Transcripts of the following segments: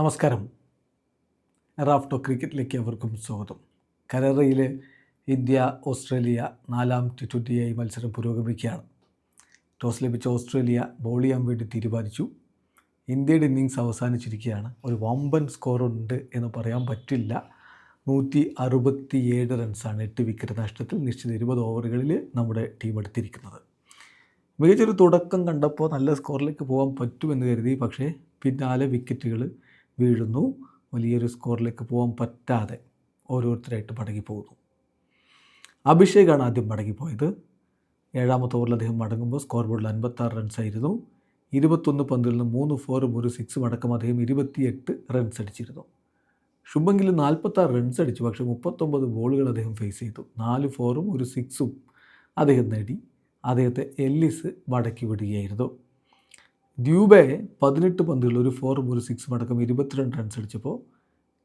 നമസ്കാരം. റാഫ്റ്റോ ക്രിക്കറ്റിലേക്ക് അവർക്കും സ്വാഗതം. കരറയിലെ ഇന്ത്യ ഓസ്ട്രേലിയ നാലാം ടി ട്വന്റിയായി മത്സരം പുരോഗമിക്കുകയാണ്. ടോസ് ലഭിച്ച ഓസ്ട്രേലിയ ബോൾ ചെയ്യാൻ വേണ്ടി തീരുമാനിച്ചു. ഇന്ത്യയുടെ ഇന്നിങ്സ് അവസാനിച്ചിരിക്കുകയാണ്. ഒരു വമ്പൻ സ്കോറുണ്ട് എന്ന് പറയാൻ പറ്റില്ല. നൂറ്റി അറുപത്തിയേഴ് റൺസാണ് എട്ട് വിക്കറ്റ് നഷ്ടത്തിൽ നിശ്ചിത ഇരുപത് ഓവറുകളിൽ നമ്മുടെ ടീം എടുത്തിരിക്കുന്നത്. മികച്ചൊരു തുടക്കം കണ്ടപ്പോൾ നല്ല സ്കോറിലേക്ക് പോകാൻ പറ്റുമെന്ന് കരുതി. പക്ഷേ പിന്നാലെ വിക്കറ്റുകൾ വീഴുന്നു. വലിയൊരു സ്കോറിലേക്ക് പോകാൻ പറ്റാതെ ഓരോരുത്തരായിട്ട് മടങ്ങി പോകുന്നു അഭിഷേകാണ് ആദ്യം മടങ്ങിപ്പോയത്. ഏഴാമത്തെ ഓവറിൽ അദ്ദേഹം മടങ്ങുമ്പോൾ സ്കോർ ബോർഡിൽ അൻപത്താറ് റൺസായിരുന്നു ഇരുപത്തൊന്ന് പന്തിൽ നിന്ന് മൂന്ന് ഫോറും ഒരു സിക്സും അടക്കം അദ്ദേഹം ഇരുപത്തിയെട്ട് റൺസ് അടിച്ചിരുന്നു. ശുഭങ്കിൽ നാൽപ്പത്താറ് റൺസ് അടിച്ചു. പക്ഷേ മുപ്പത്തൊമ്പത് ബോളുകൾ അദ്ദേഹം ഫേസ് ചെയ്തു. നാല് ഫോറും ഒരു സിക്സും അദ്ദേഹം നേടി. അദ്ദേഹത്തെ എല്ലിസ് മടക്കി വിടുകയായിരുന്നു. ഡ്യൂബെ പതിനെട്ട് പന്തുകളിൽ ഒരു ഫോറും ഒരു സിക്സും അടക്കം ഇരുപത്തിരണ്ട് റൺസ് അടിച്ചപ്പോൾ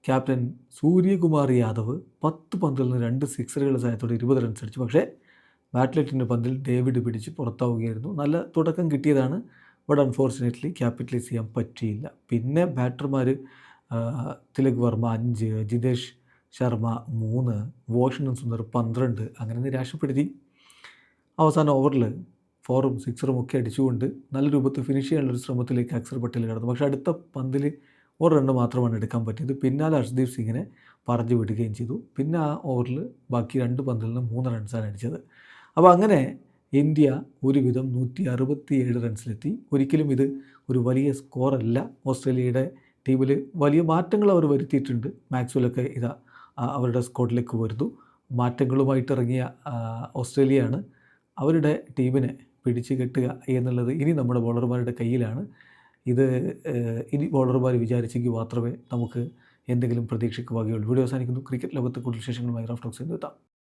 ക്യാപ്റ്റൻ സൂര്യകുമാർ യാദവ് പത്ത് പന്തുകളിൽ നിന്ന് രണ്ട് സിക്സറുകളുടെ സഹായത്തോടെ ഇരുപത് റൺസ് അടിച്ചു. പക്ഷേ ബാറ്റ്ലെറ്റിന്റെ പന്തിൽ ഡേവിഡ് പിടിച്ച് പുറത്താവുകയായിരുന്നു. നല്ല തുടക്കം കിട്ടിയതാണ്. ബട്ട് അൺഫോർച്ചുനേറ്റ്ലി ക്യാപിറ്റലൈസ് ചെയ്യാൻ പറ്റിയില്ല. പിന്നെ ബാറ്റർമാർ തിലക് വർമ്മ അഞ്ച് ജിതേഷ് ശർമ്മ മൂന്ന് വോഷൻ സുന്ദർ പന്ത്രണ്ട് അങ്ങനെ നിരാശപ്പെടുത്തി. അവസാന ഓവറിൽ ഫോറും സിക്സറും ഒക്കെ അടിച്ചുകൊണ്ട് നല്ല രൂപത്തിൽ ഫിനിഷ് ചെയ്യാനുള്ളൊരു ശ്രമത്തിലേക്ക് അക്സർ പട്ടേൽ കടന്നു. പക്ഷേ അടുത്ത പന്തിൽ ഒരു റണ്ണ് മാത്രമാണ് എടുക്കാൻ പറ്റിയത്. പിന്നാലെ ഹർഷ്ദീപ് സിംഗിനെ പറഞ്ഞു വിടുകയും ചെയ്തു. പിന്നെ ആ ഓവറിൽ ബാക്കി രണ്ട് പന്തിൽ നിന്ന് മൂന്ന് റൺസാണ് അടിച്ചത്. അപ്പോൾ അങ്ങനെ ഇന്ത്യ ഒരുവിധം നൂറ്റി അറുപത്തിയേഴ് റൺസിലെത്തി ഒരിക്കലും ഇത് ഒരു വലിയ സ്കോറല്ല ഓസ്ട്രേലിയയുടെ ടീമിൽ വലിയ മാറ്റങ്ങൾ അവർ വരുത്തിയിട്ടുണ്ട്. മാക്സ്വലൊക്കെ ഇതാ അവരുടെ സ്കോഡിലേക്ക് വരുന്നു. മാറ്റങ്ങളുമായിട്ട് ഇറങ്ങിയ ഓസ്ട്രേലിയയാണ് അവരുടെ ടീമിനെ പിടിച്ചു കെട്ടുക എന്നുള്ളത് ഇനി നമ്മുടെ ബോളർമാരുടെ കയ്യിലാണ്. ഇത് ഇനി ബോളർമാർ വിചാരിച്ചെങ്കിൽ മാത്രമേ നമുക്ക് എന്തെങ്കിലും പ്രതീക്ഷയ്ക്ക് വകയുള്ളൂ. വീഡിയോ അവസാനിക്കുന്നു. ക്രിക്കറ്റ് ലോകത്തെ കൂടുതൽ വിശേഷങ്ങളുമായി റഫ് ടോക്സ് എത്താം.